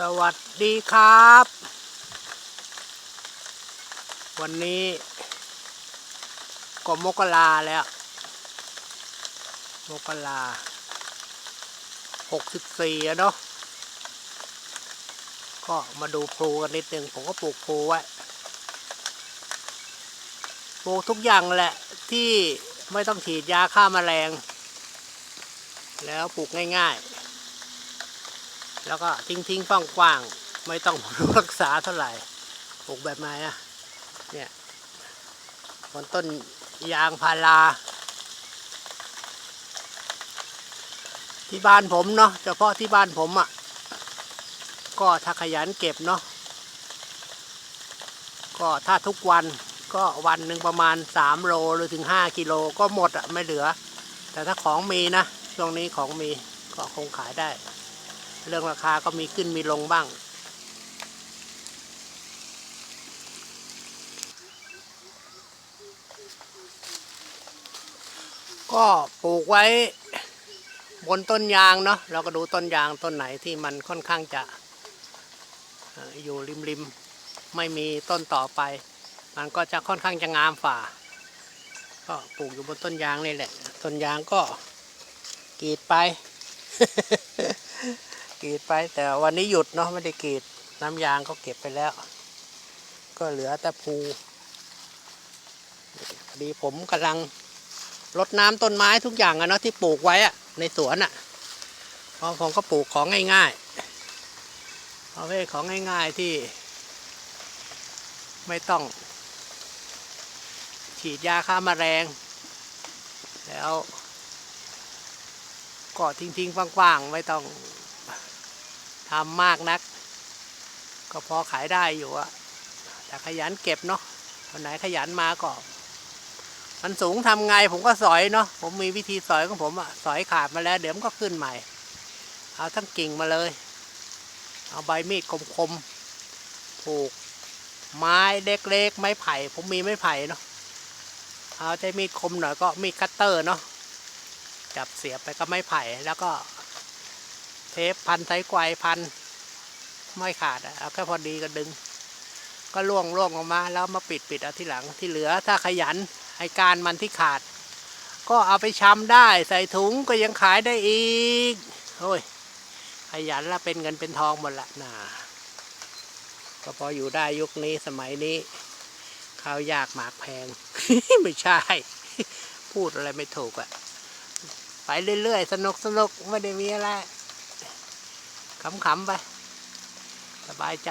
สวัสดีครับ วันนี้ก็มกราแล้ว มกราหกสิบสี่อะเนาะก็มาดูพลูกันนิดนึงผมก็ปลูกพลูไว้ปลูกทุกอย่างแหละที่ไม่ต้องฉีดยาฆ่าแมลง แล้วปลูกง่ายๆ แล้วก็ทิ้งทิ้งๆกว้างไม่ต้องรักษาเท่าไหร่ปลูกแบบไหนอะเนี่ยบนต้นยางพาราที่บ้านผมเนาะเฉพาะที่บ้านผมอะ่ะ ก็ถ้าขยันเก็บเนาะก็ถ้าทุกวันก็วันหนึ่งประมาณ 3 โลหรือถึง 5 กิโลก็หมดอะ่ะไม่เหลือ แต่ถ้าของมีนะช่วงนี้ของมีก็คงขายได้ เรื่องราคาก็มีขึ้นมีลงบ้าง ก็ปลูกไว้บนต้นยางเนาะเราก็ดูต้นยางต้นไหนที่มันค่อนข้างจะอยู่ริมริมไม่มีต้นต่อไป มันก็จะค่อนข้างจะงามฝ่า ก็ปลูกอยู่บนต้นยางนี่แหละ ต้นยางก็กรีดไป กรีดไปแต่วันนี้หยุดเนาะไม่ได้กรีดน้ำยางก็เก็บไปแล้ว ก็เหลือแต่ภูพอดีผมกำลังรดน้ำต้นไม้ทุกอย่างอะเนาะที่ปลูกไว้อะในสวนอะเพราะผมก็ปลูกของง่ายๆประเภทของง่ายๆที่ ไม่ต้อง ฉีดยาฆ่าแมลงแล้วก็ทิ้งๆกว้างๆ ไม่ต้อง ทำมากนัก ก็พอขายได้อยู่อะแต่ขยันเก็บเนาะวันไหนขยันมาก็มันสูงทำไงผมก็สอยเนาะผมมีวิธีสอยของผมอะสอยขาดมาแล้ว เดี๋ยวมันก็ขึ้นใหม่ เอาทั้งกิ่งมาเลย เอาใบมีดคมๆผูกไม้เล็กๆไม้ไผ่ ผมมีไม้ไผ่เนาะเอาใช้มีดคมหน่อยก็มีดคัตเตอร์เนาะจับเสียบไปก็ไม้ไผ่แล้วก็ เทปพันไส้ไกวพัน ไม่ขาดอะเอาแค่พอดีก็ดึง ก็ล่วงล่วงออกมา แล้วมาปิดปิดเอาที่หลังที่เหลือถ้าขยันไอการมันที่ขาด ก็เอาไปชำได้ใส่ถุงก็ยังขายได้อีกโอ้ยขยันล้วเป็นเงินเป็นทองหมดละน่าก็พออยู่ได้ยุคนี้สมัยนี้ข้าวยากหมากแพง ไม่ใช่ พูดอะไรไม่ถูกอะไปเรื่อยๆ สนุกสนุกไม่ได้มีอะไร ขำๆไป สบายใจ